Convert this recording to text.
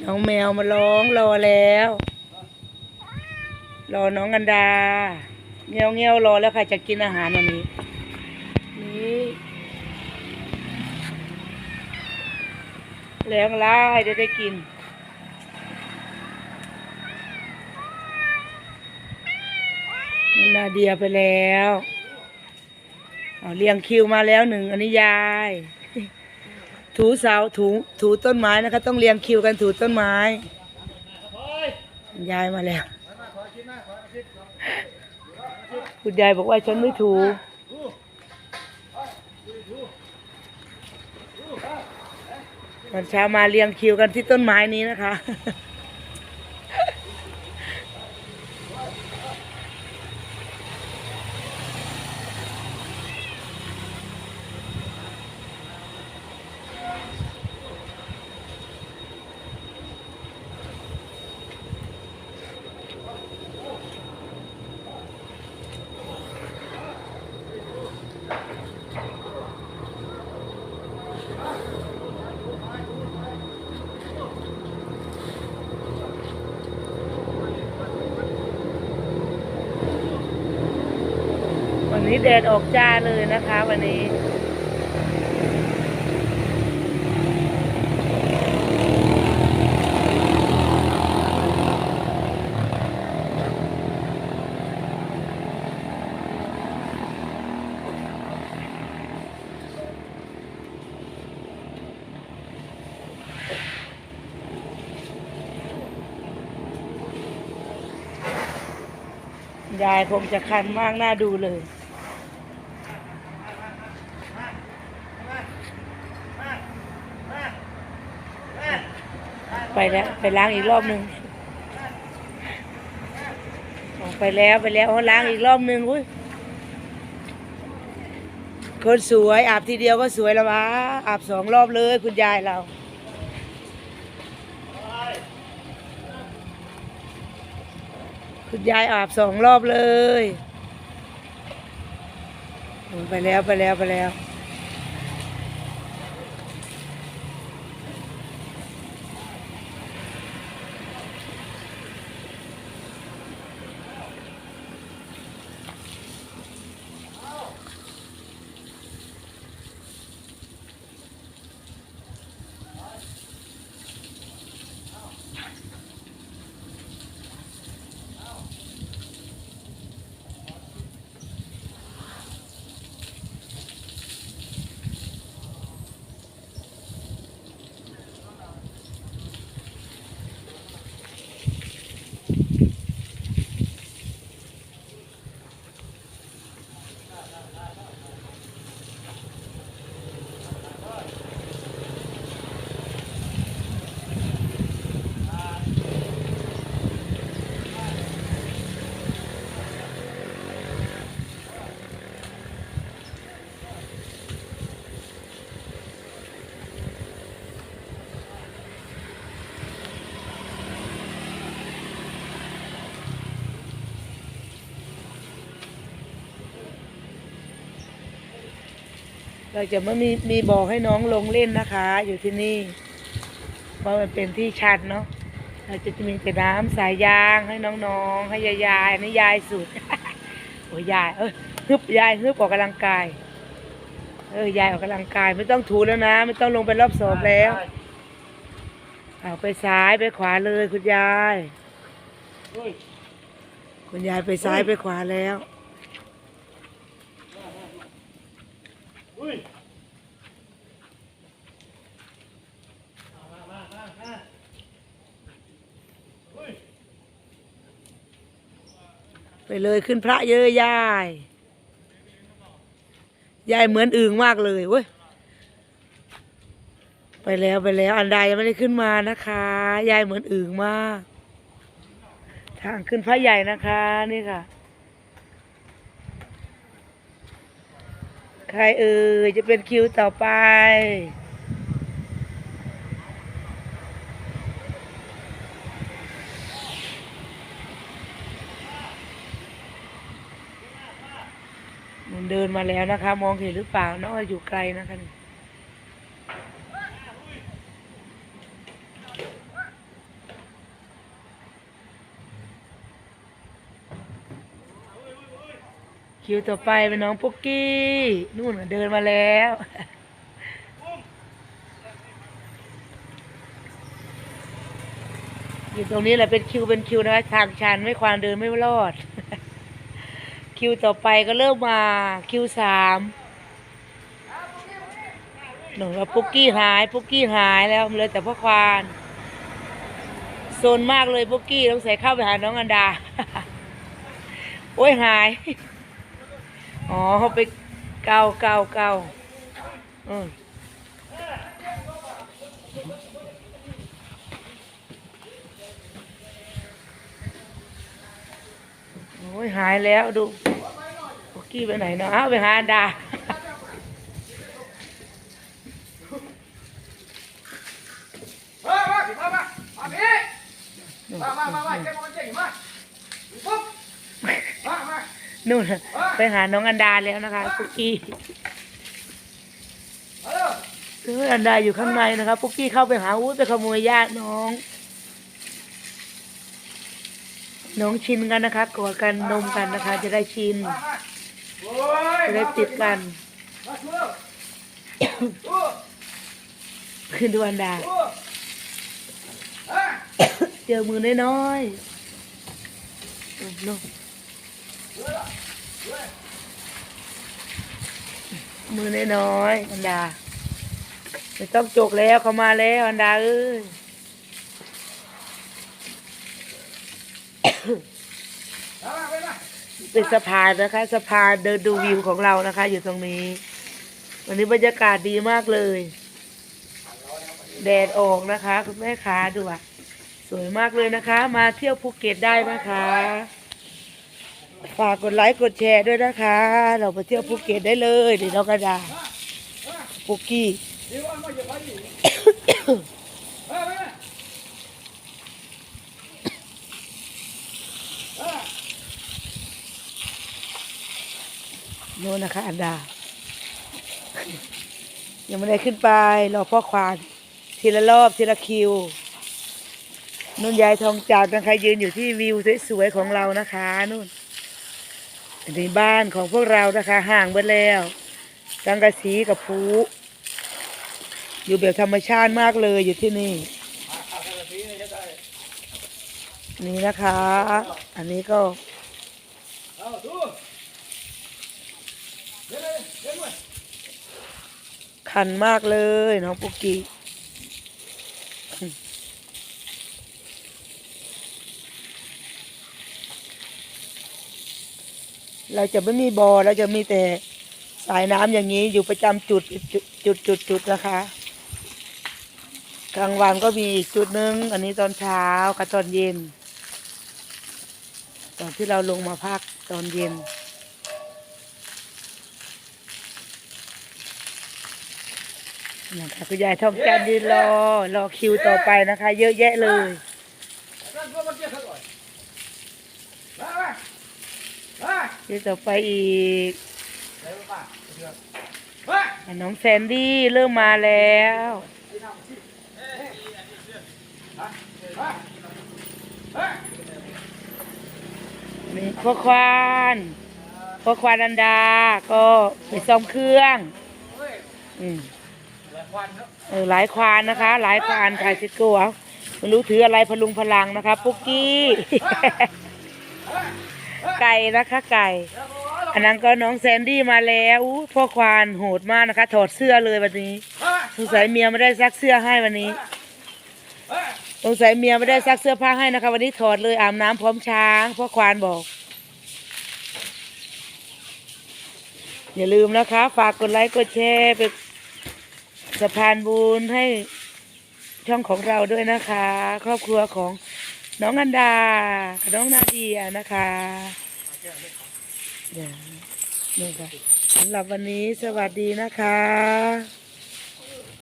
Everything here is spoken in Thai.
น้องแมวมาร้องรอแล้ว รอน้องกันดาเงี้ยวเงี้ยวรอแล้วใครจะกินอาหารวันนี้นี่แรงล่าให้ได้ได้กินนาเดียไปแล้วเอาเรียงคิวมาแล้วหนึ่งอันนี้ยาย ถูเสาถูถูต้นไม้นะคะ ต้องเรียงคิวกันถูต้นไม้ยายมาแล้วคุณยายบอกว่าฉันไม่ถูตอนเช้ามาเรียงคิวกันที่ต้นไม้นี้นะคะ นี้แดดออกจ้าเลยนะคะ วันนี้ยายคงจะคันมากน่าดูเลย แล้ว ไปล้างอีกรอบหนึ่งออกไปแล้วไปแล้วล้างอีกรอบหนึ่งอุ้ยคนสวยอาบทีเดียวก็สวยแล้ววะอาบสองรอบเลยคุณยายเราคุณยายอาบสองรอบเลย ไปแล้วไปแล้วไปแล้ว เราจะไม่มีมีบอกให้น้องลงเล่นนะคะ อยู่ที่นี่ เพราะมันเป็นที่ชันเนาะเราจะมีแต่น้ำสายยางให้น้องๆ ให้ยายายๆนี่ยายสุด โอ้ยยาย เออฮึบยายฮึบออกกำลังกาย เออยายออกกำลังกายไม่ต้องถูแล้วนะ ไม่ต้องลงไปรอบสองแล้ว เอาไปซ้ายไปขวาเลยคุณยาย คุณยายไปซ้ายไปขวาแล้ว เลยขึ้นพระเยอะยายยายเหมือนอึ่งมากเลยเว้ยไปแล้วไปแล้ว อันใดยังไม่ได้ขึ้นมานะคะยายเหมือนอึ่งมาก ทางขึ้นพระใหญ่นะคะ นี่ค่ะ ใครเอ่ยจะเป็นคิวต่อไป เดินมาแล้วนะคะ มองเห็นหรือเปล่าน้องอยู่ไกลนะคะนี่คิวต่อไปเป็นน้องปุ๊กกี้ นู่นเดินมาแล้วอยู่ตรงนี้แหละเป็นคิวเป็นคิวนะคะทางชันไม่ควานเดินไม่รอด คิวต่อไปก็เริ่มมาคิวสามหนูว่าปุ๊กกี้หายปุ๊กกี้หายแล้วเลยแต่พ่อควานโซนมากเลยปุ๊กกี้ต้องใส่เข้าไปหาน้องอันดา โอ้ยหาย อ๋อเขาไปเกาเกาเกาอืมโอ้ยหายแล้วดู กี้ไปไหนเนาะอ้าไปหาดานู่นไปหาน้องอันดาแล้วนะคะปุกกี้เอออันดาอยู่ข้างในนะคะปุกกี้เข้าไปหาอุ้ไปขโมยญาติน้องน้องชินกันนะคะกอดกันนมกันนะคะ จะได้ชินมามาโอ้ย จะได้ติดกันมาช่วยโอ้ขึ้นดูอันดาโอ้อะเจอมือน้อยๆโอ้โนมือน้อยๆอันดาไม่ต้องจกแล้วเขามาแล้วอันดาเอ้ยมามาไปมา เป็นสะพานนะคะสะพานเดินดูวิวของเรานะคะ อยู่ตรงนี้ วันนี้บรรยากาศดีมากเลย แดดออกนะคะ คุณแม่ค้าดูอะสวยมากเลยนะคะ มาเที่ยวภูเก็ตได้นะคะ ฝากกดไลค์กดแชร์ด้วยนะคะ เราไปเที่ยวภูเก็ตได้เลยเดี๋ยวเรากระดาปุกกี้ เดี๋ยวมาอย่าไปอยู่มามาอะ โน่นนะคะ อันดา ยังไม่ได้ขึ้นไป รอพ่อควานทีละรอบทีละคิวนุ่นยายทองจับนะคะยืนอยู่ที่วิวสวยๆของเรานะคะนู่นอันบ้านของพวกเรานะคะห่างไปแล้วสังกะสีกับภูอยู่แบบธรรมชาติมากเลยอยู่ที่นี่ นี่นะคะ อันนี้ก็ เอาดูเดี๋ยวเลยเดี๋ยวเลยคันมากเลยน้องปุกกี้เราจะไม่มีบอ่อเราจะมีแต่สายน้ำอย่างนี้อยู่ประจำจุดจุดจุดจุดจุดนะคะกลางวันก็มีอีกจุดหนึ่งอันนี้ตอนเช้ากับตอนเย็น ตอนที่เราลงมาพักตอนเย็น นะคะคุณยายทองจันทร์ยืนรอรอคิวต่อไปนะคะ เยอะแยะเลยจ๊เขาก่อนมามามาคิวต่อไปอีกเดี๋ยวมาเดี๋ยวมาน้องแซนดี้เริ่มมาแล้วนี่พ่อควานพ่อควานอันดา ก็ไปซ่อมเครื่อง อืม เออหลายควานนะคะ หลายควานขายซิโก้เอาไม่รู้ถืออะไรพลุงพลังนะคะปุ๊กกี้ ไก่นะคะไก่ อันนั้นก็น้องแซนดี้มาแล้วอู้พ่อควานโหดมากนะคะ ถอดเสื้อเลยวันนี้สงสัยเมียไม่ได้ซักเสื้อให้วันนี้สงสัยเมียไม่ได้ซักเสื้อผ้าให้นะคะ วันนี้ถอดเลยอาบน้ำพร้อมช้างพ่อควานบอก อย่าลืมนะคะ ฝากกดไลค์กดแชร์เป็น สะพานบุญให้ช่องของเราด้วยนะคะ ครอบครัวของน้องอันดากับน้องนาเดียนะคะเดี๋ยวนี่ค่ะสำหรับวันนี้สวัสดีนะคะ